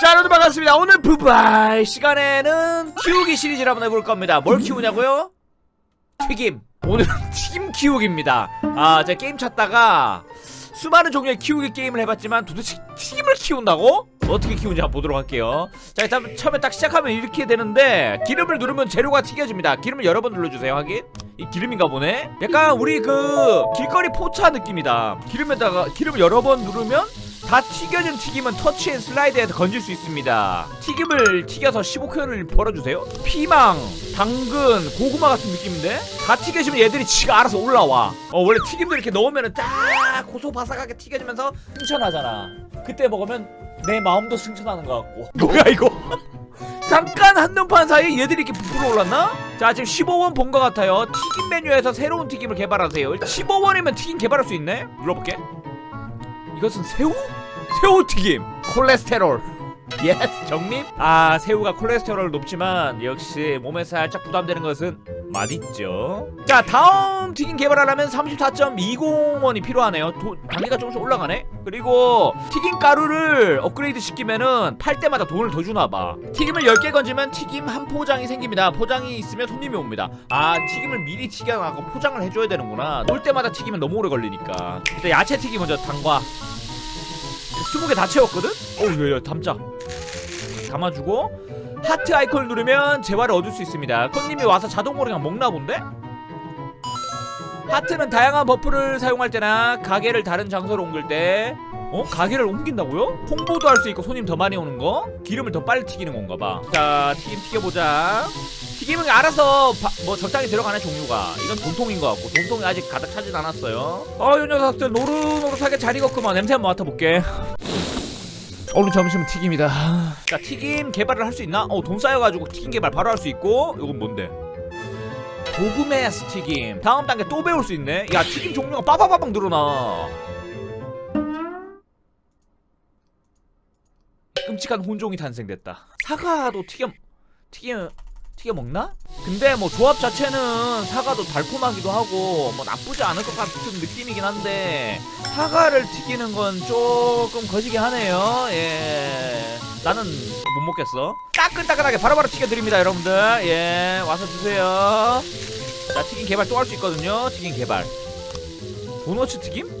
자 여러분 반갑습니다. 오늘 부발 시간에는 키우기 시리즈를 한번 해볼 겁니다. 뭘 키우냐고요? 튀김. 오늘은 튀김 키우기입니다. 아 제가 게임 찾다가 수많은 종류의 키우기 게임을 해봤지만 도대체 튀김을 키운다고? 어떻게 키우는지 한번 보도록 할게요. 자 일단 처음에 딱 시작하면 이렇게 되는데 기름을 누르면 재료가 튀겨집니다. 기름을 여러 번 눌러주세요 확인. 이 기름인가 보네. 약간 우리 그 길거리 포차 느낌이다. 기름에다가 기름을 여러 번 누르면 다 튀겨진 튀김은 터치 앤 슬라이드에서 건질 수 있습니다. 튀김을 튀겨서 15kg를 벌어주세요. 피망, 당근, 고구마 같은 느낌인데 다 튀겨지면 얘들이 지가 알아서 올라와. 어 원래 튀김도 이렇게 넣으면은 딱 고소바삭하게 튀겨지면서 승천하잖아. 그때 먹으면 내 마음도 승천하는 것 같고. 뭐야 이거? 잠깐 한눈판 사이에 얘들이 이렇게 부풀어 올랐나? 자 지금 15원 본 것 같아요. 튀김 메뉴에서 새로운 튀김을 개발하세요. 15원이면 튀김 개발할 수 있네? 눌러볼게. 이것은 새우? 새우 튀김. 콜레스테롤. 예스 정립 아 새우가 콜레스테롤 높지만 역시 몸에 살짝 부담되는 것은 맛있죠. 자 다음 튀김 개발하려면 34.20원이 필요하네요. 도, 단계가 조금씩 올라가네. 그리고 튀김 가루를 업그레이드 시키면은 팔 때마다 돈을 더 주나봐. 튀김을 10개 건지면 튀김 한 포장이 생깁니다. 포장이 있으면 손님이 옵니다. 아 튀김을 미리 튀겨나가고 포장을 해줘야 되는구나. 올 때마다 튀기면 너무 오래 걸리니까. 일단 야채 튀김 먼저 담과 20개 다 채웠거든? 어우 야야 담자 담아주고 하트 아이콘을 누르면 재화를 얻을 수 있습니다 손님이 와서 자동으로 그냥 먹나 본데? 하트는 다양한 버프를 사용할 때나 가게를 다른 장소로 옮길 때 어? 가게를 옮긴다고요? 홍보도 할 수 있고 손님 더 많이 오는 거? 기름을 더 빨리 튀기는 건가 봐. 자, 튀김 튀겨보자. 튀김은 알아서 바- 뭐 적당히 들어가네 종류가. 이건 돈통인 것 같고 돈통이 아직 가득 차진 않았어요. 어, 이 녀석들 노릇노릇하게 잘 익었구만. 냄새 한번 맡아볼게. 오늘 점심은 튀김이다. 자, 튀김 개발을 할 수 있나? 어, 돈 쌓여가지고 튀김 개발 바로 할 수 있고. 이건 뭔데? 도그메스 튀김. 다음 단계 또 배울 수 있네. 야, 튀김 종류가 빠바바박 늘어나. 끔찍한 혼종이 탄생됐다. 사과도 튀겨 튀겨 튀겨 먹나? 근데 뭐 조합 자체는 사과도 달콤하기도 하고 뭐 나쁘지 않을 것 같은 느낌이긴 한데 사과를 튀기는 건 조금 거시기 하네요. 예. 나는 못 먹겠어. 따끈따끈하게 바로바로 튀겨드립니다, 여러분들. 예, 와서 드세요. 자, 튀김 개발 또 할 수 있거든요. 튀김 개발. 도너츠 튀김?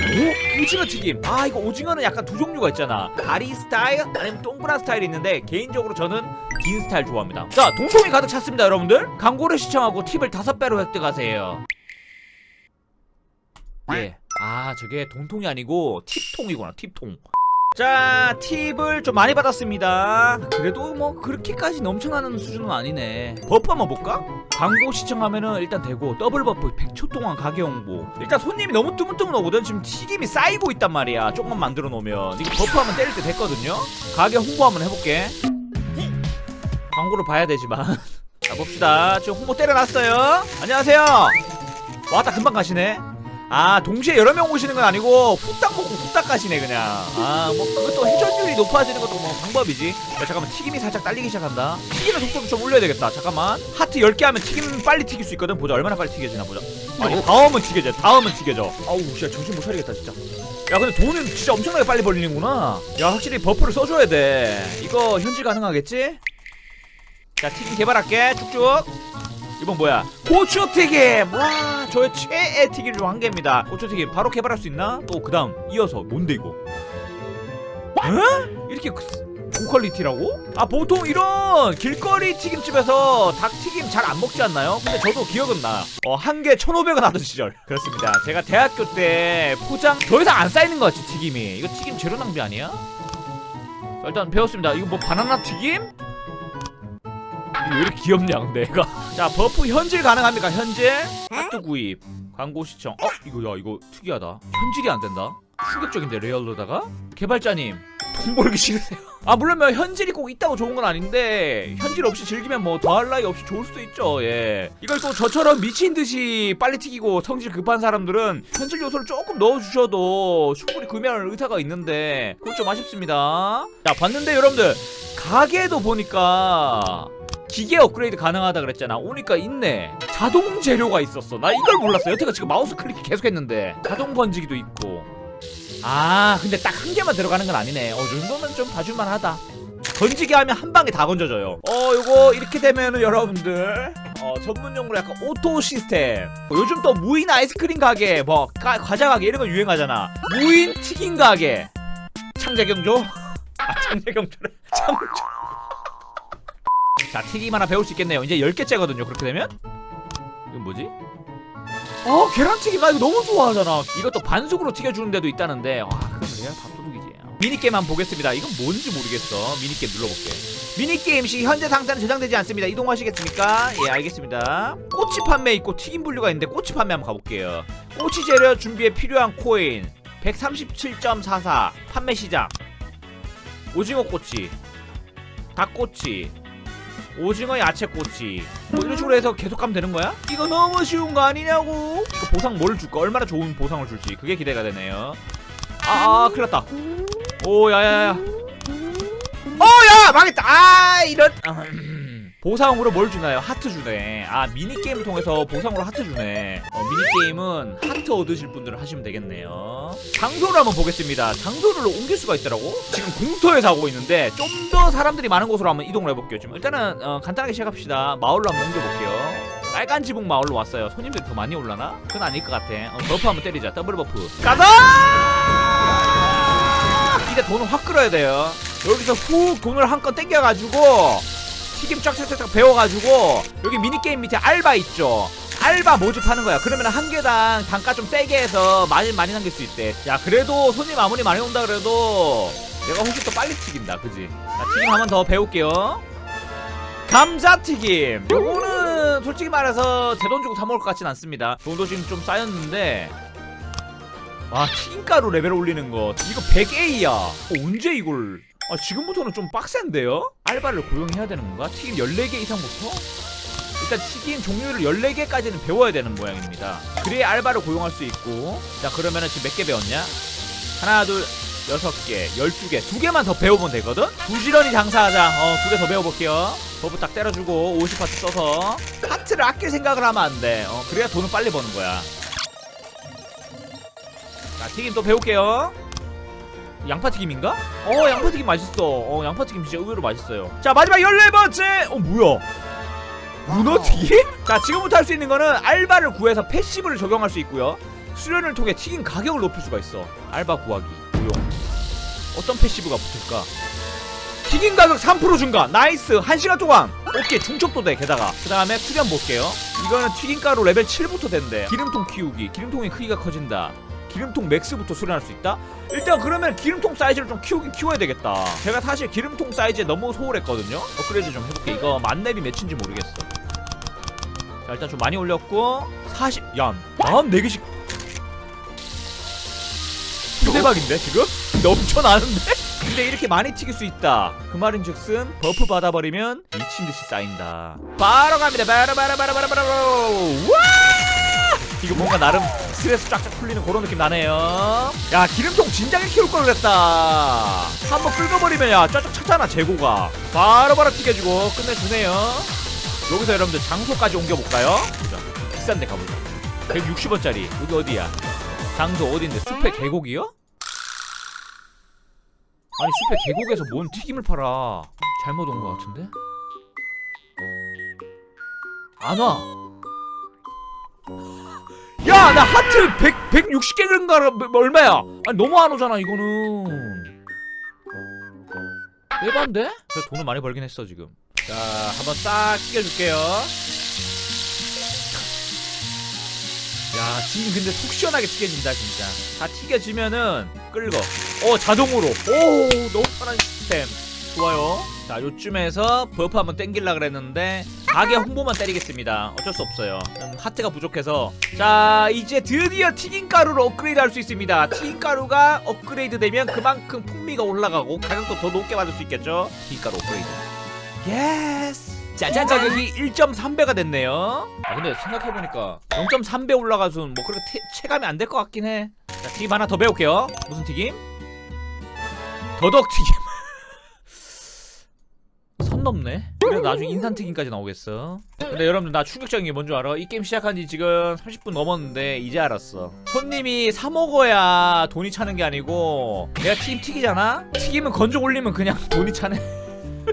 오? 오징어 튀김. 아 이거 오징어는 약간 두 종류가 있잖아. 다리 스타일 아니면 동그란 스타일이 있는데 개인적으로 저는 긴 스타일 좋아합니다. 자 동통이 가득 찼습니다 여러분들. 광고를 시청하고 팁을 다섯 배로 획득하세요. 예아 저게 동통이 아니고 팁통이구나 팁통 자 팁을 좀 많이 받았습니다. 그래도 뭐 그렇게까지 넘쳐나는 수준은 아니네. 버프 한번 볼까? 광고 시청하면은 일단 되고 더블 버프 100초 동안 가게 홍보. 일단 손님이 너무 뜨문뜨문 오거든. 지금 튀김이 쌓이고 있단 말이야. 조금만 만들어 놓으면. 이거 버프 한번 때릴 때 됐거든요. 가게 홍보 한번 해볼게. 광고를 봐야 되지만. 자 봅시다. 지금 홍보 때려놨어요. 안녕하세요. 왔다 금방 가시네 아 동시에 여러 명 오시는 건 아니고 후딱 먹고 후딱 가시네 그냥. 아 뭐 그것도 회전율이 높아지는 것도 뭐 방법이지. 야 잠깐만 튀김이 살짝 딸리기 시작한다. 튀기는 속도를 좀 올려야 되겠다. 잠깐만. 하트 10개 하면 튀김 빨리 튀길 수 있거든. 보자 얼마나 빨리 튀겨지나 보자. 아니 다음은 튀겨져 다음은 튀겨져. 아우 진짜 정신 못 차리겠다 진짜. 야 근데 돈은 진짜 엄청나게 빨리 벌리는구나. 야 확실히 버프를 써줘야 돼. 이거 현질 가능하겠지? 자 튀김 개발할게. 쭉쭉 이번 뭐야? 고추튀김! 와, 저의 최애 튀김 중 한 개입니다. 고추튀김 바로 개발할 수 있나? 또 그 다음 이어서 뭔데 이거? 에? 이렇게 그- 고퀄리티라고? 아 보통 이런 길거리 튀김집에서 닭튀김 잘 안 먹지 않나요? 근데 저도 기억은 나. 어, 한 개 1,500원 하던 시절. 그렇습니다. 제가 대학교 때 포장 더 이상 안 쌓이는 것 같지 튀김이. 이거 튀김 재료 낭비 아니야? 자, 일단 배웠습니다. 이거 뭐 바나나 튀김? 왜 이렇게 귀엽냐 얘가? 자 버프 현질 가능합니까? 현질? 하트 구입. 광고 시청. 어? 이거 야 이거 특이하다. 현질이 안 된다? 충격적인데 레얼로다가? 개발자님 돈 벌기 싫으세요? 아 물론 뭐 현질이 꼭 있다고 좋은 건 아닌데 현질 없이 즐기면 뭐 더할 나위 없이 좋을 수도 있죠 예. 이걸 또 저처럼 미친 듯이 빨리 튀기고 성질 급한 사람들은 현질 요소를 조금 넣어주셔도 충분히 구매할 의사가 있는데 그건 좀 아쉽습니다. 자 봤는데 여러분들 가게도 보니까 기계 업그레이드 가능하다 그랬잖아. 오니까 있네. 자동 재료가 있었어. 나 이걸 몰랐어. 여태가 지금 마우스 클릭 계속 했는데 자동 건지기도 있고. 아 근데 딱 한 개만 들어가는 건 아니네 어 정도면 좀 봐줄만 하다 건지게 하면 한 방에 다 건져져요 어 요거 이렇게 되면은 여러분들 어 전문용어로 약간 오토 시스템 어, 요즘 또 무인 아이스크림 가게 뭐 가- 과자 가게 이런 거 유행하잖아 무인 튀김 가게 창작경조 아 창작경조래 창조 자 튀김 하나 배울 수 있겠네요. 이제 10개째거든요 그렇게 되면. 이건 뭐지? 어 계란튀김. 나 이거 너무 좋아하잖아. 이것도 반숙으로 튀겨주는 데도 있다는데. 와 그건 레알 밥도둑이지. 미니게임 한번 보겠습니다. 이건 뭔지 모르겠어. 미니게임 눌러볼게. 미니게임 시 현재 상태는 저장되지 않습니다. 이동하시겠습니까? 예 알겠습니다. 꼬치 판매 있고 튀김 분류가 있는데 꼬치 판매 한번 가볼게요. 꼬치 재료 준비에 필요한 코인 137.44 판매 시작 오징어 꼬치 닭꼬치 오징어 야채 꼬치. 뭐 이런 식으로 해서 계속 가면 되는 거야? 이거 너무 쉬운 거 아니냐고. 이거 보상 뭘 줄까? 얼마나 좋은 보상을 줄지. 그게 기대가 되네요. 아, 아 큰일 났다. 오 야야야. 어야! 망했다. 아 이런. 보상으로 뭘 주나요? 하트 주네. 아 미니게임을 통해서 보상으로 하트 주네. 어, 미니게임은 하트 얻으실 분들은 하시면 되겠네요. 장소를 한번 보겠습니다. 장소를 옮길 수가 있더라고. 지금 공터에서 하고 있는데 좀 더 사람들이 많은 곳으로 한번 이동을 해볼게요 지금. 일단은 어, 간단하게 시작합시다. 마을로 한번 옮겨볼게요. 빨간 지붕 마을로 왔어요. 손님들이 더 많이 올라나? 그건 아닐 것 같아. 어, 버프 한번 때리자. 더블 버프. 가자! 이제 돈을 확 끌어야 돼요. 여기서 훅 돈을 한 건 땡겨가지고 튀김 쫙쫙쫙쫙 배워가지고 여기 미니게임 밑에 알바 있죠? 알바 모집하는 거야. 그러면 한 개당 단가 좀 세게 해서 많이 많이 남길 수 있대. 야 그래도 손님 아무리 많이 온다 그래도 내가 훨씬 더 빨리 튀긴다 그지? 자 튀김 한 번 더 배울게요. 감자튀김. 요거는 솔직히 말해서 제 돈 주고 사 먹을 것 같진 않습니다. 돈도 지금 좀 쌓였는데 와 튀김가루 레벨 올리는 거 이거 100A야 어, 언제 이걸 아 지금부터는 좀 빡센데요? 알바를 고용해야 되는 건가? 튀김 14개 이상부터? 일단 튀김 종류를 14개까지는 배워야 되는 모양입니다 그래야 알바를 고용할 수 있고 자 그러면은 지금 몇 개 배웠냐? 하나 둘 여섯 개, 열두 개, 두 개만 더 배우면 되거든? 부지런히 장사하자. 어, 두 개 더 배워볼게요. 버프 딱 때려주고, 50파트 써서. 하트를 아낄 생각을 하면 안 돼. 어, 그래야 돈을 빨리 버는 거야. 자, 튀김 또 배울게요. 양파튀김인가? 어, 양파튀김 맛있어. 어, 양파튀김 진짜 의외로 맛있어요. 자, 마지막 14번째! 어, 뭐야? 문어튀김? 자, 지금부터 할 수 있는 거는 알바를 구해서 패시브를 적용할 수 있고요. 수련을 통해 튀김 가격을 높일 수가 있어. 알바 구하기, 고용. 어떤 패시브가 붙을까? 튀김 가격 3% 증가. 나이스. 1시간 동안. 오케이. 중첩도 돼. 게다가. 그 다음에 수련 볼게요. 이거는 튀김가루 레벨 7부터 된대. 기름통 키우기. 기름통의 크기가 커진다. 기름통 맥스부터 수련할 수 있다? 일단 그러면 기름통 사이즈를 좀 키우긴 키워야 되겠다. 제가 사실 기름통 사이즈에 너무 소홀했거든요. 업그레이드 좀 해볼게. 이거 만렙이 몇인지 모르겠어. 자 일단 좀 많이 올렸고 40... 야 44개씩 대박인데 지금? 넘쳐나는데? 근데 이렇게 많이 튀길 수 있다 그 말인즉슨 버프 받아버리면 미친듯이 쌓인다 바로 갑니다 바로 바로 바로 바로 바로 와 이거 뭔가 나름 스트레스 쫙쫙 풀리는 그런 느낌 나네요 야 기름통 진작에 키울 걸 그랬다 한번 긁어버리면 야 쫙쫙 찼잖아 재고가 바로바로 튀겨주고 끝내주네요 여기서 여러분들 장소까지 옮겨볼까요? 보자 비싼 데 가보자 160원짜리 여기 어디야? 장소 어딘데? 숲의 계곡이요? 아니 숲의 계곡에서 뭔 튀김을 팔아 잘못 온 것 같은데? 안 와. 야, 나 하트 100, 160개인가 얼마야? 아니 너무 안 오잖아 이거는. 에반데? 그래 돈을 많이 벌긴 했어 지금. 자, 한번 싹 튀겨줄게요. 야, 지금 근데 속 시원하게 튀겨진다 진짜. 다 튀겨지면은 끌고. 어, 자동으로. 오, 너무 편한 시스템. 좋아요. 자, 요쯤에서 버프 한번 땡길라 그랬는데 가게 홍보만 때리겠습니다. 어쩔 수 없어요. 음, 하트가 부족해서. 자, 이제 드디어 튀김가루로 업그레이드 할 수 있습니다. 튀김가루가 업그레이드 되면 그만큼 풍미가 올라가고 가격도 더 높게 받을 수 있겠죠. 튀김가루 업그레이드. 예스. 짜잔 가격이 1.3배가 됐네요. 아 근데 생각해보니까 0.3배 올라가서 뭐 그렇게 태- 체감이 안 될 것 같긴 해. 자 튀김 하나 더 배울게요. 무슨 튀김? 더덕 튀김. 선 넘네 그래도 나중에 인산튀김까지 나오겠어 근데 여러분들 나 충격적인 게 뭔 줄 알아? 이 게임 시작한 지 지금 30분 넘었는데 이제 알았어 손님이 사 먹어야 돈이 차는 게 아니고 내가 튀김 튀기잖아? 튀김은 건져 올리면 그냥 돈이 차네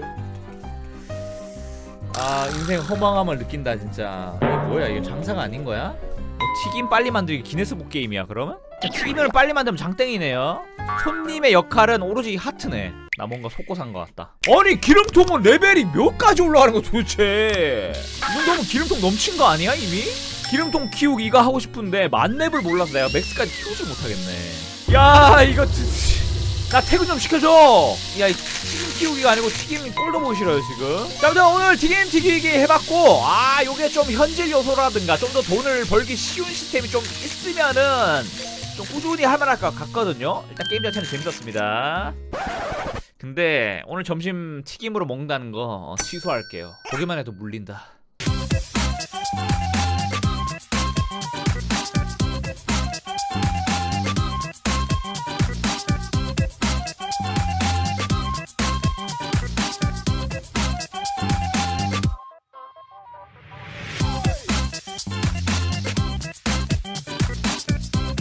아 인생 허망함을 느낀다 진짜 이게 뭐야 이게 장사가 아닌 거야? 뭐 튀김 빨리 만들기 기네스북 게임이야 그러면? 튀김을 빨리 만들면 장땡이네요 손님의 역할은 오로지 하트네 나 뭔가 속고 산 것 같다. 아니 기름통은 레벨이 몇 가지 올라가는 거 도대체? 이 정도면 기름통 넘친 거 아니야 이미? 기름통 키우기 이거 하고 싶은데 만렙을 몰라서 내가 맥스까지 키우질 못하겠네. 야 이거 나 퇴근 좀 시켜줘! 야이 튀김 키우기가 아니고 튀김 꼴도 보기 싫어요 지금. 자 아무튼 오늘 튀김 튀기기 해봤고 아 요게 좀 현질 요소라든가 좀 더 돈을 벌기 쉬운 시스템이 좀 있으면은 좀 꾸준히 할만할 것 같거든요. 일단 게임 자체는 재밌었습니다 근데 오늘 점심 튀김으로 먹는다는 거 어, 취소할게요. 보기만 해도 물린다